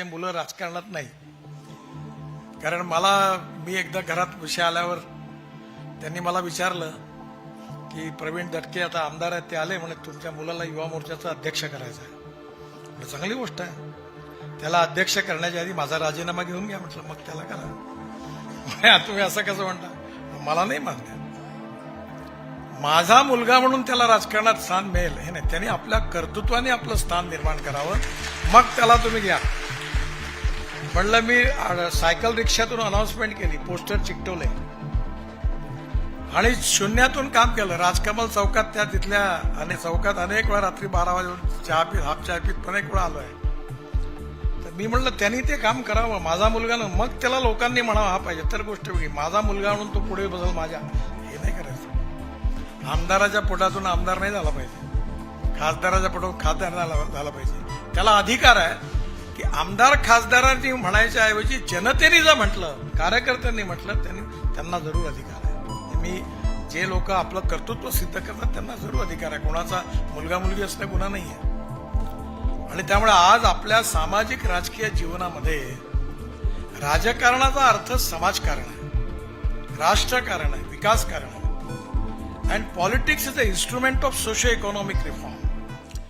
ते मुलं राजकारणात नाही. कारण मला मी एकदा घरात विषय आल्यावर त्यांनी मला विचारलं की प्रवीण दटके आता आमदार आहेत ते आले म्हणे तुमच्या मुलाला युवा मोर्चाचा अध्यक्ष करायचा आहे. चांगली गोष्ट आहे. त्याला अध्यक्ष करण्याच्या आधी माझा राजीनामा घेऊन घ्या. म्हटलं मग त्याला करा. म्हणे, तुम्ही असं कसं म्हणता? मला नाही मान्य. माझा मुलगा म्हणून त्याला राजकारणात स्थान मिळेल. हे नाही त्याने आपल्या कर्तृत्वाने आपलं स्थान निर्माण करावं. मग त्याला तुम्ही घ्या. म्हणलं मी सायकल रिक्षातून अनाउन्समेंट केली पोस्टर चिकटवले. आणि शून्यातून काम केलं. राजकमल चौकात त्या तिथल्या आणि चौकात अनेक वेळा रात्री बारा वाजून चहा पीत हाफ चहा पीत अनेक वेळा आलोय. तर मी म्हणलं त्यांनी ते काम करावं. माझा मुलगा ना मग त्याला लोकांनी म्हणावं हा पाहिजे. तर गोष्ट वेगळी. माझा मुलगा म्हणून तो पुढे बसल माझ्या. हे नाही करायचं. आमदाराच्या पोटातून आमदार नाही झाला पाहिजे. खासदाराच्या पोटातून खासदार झाला झाला पाहिजे. त्याला अधिकार आहे. की आमदार खासदारांनी म्हणायच्या ऐवजी जनतेने जर म्हटलं कार्यकर्त्यांनी म्हटलं त्यांनी त्यांना जरूर अधिकार आहे. मी जे लोक आपलं कर्तृत्व सिद्ध करतात त्यांना जरूर अधिकार आहे. कोणाचा मुलगा मुलगी असणं गुन्हा नाही आहे. आणि त्यामुळे आज आपल्या सामाजिक राजकीय जीवनामध्ये राजकारणाचा अर्थ समाजकारण आहे राष्ट्रकारण आहे विकासकारण आहे. And politics is a instrument of socio economic reform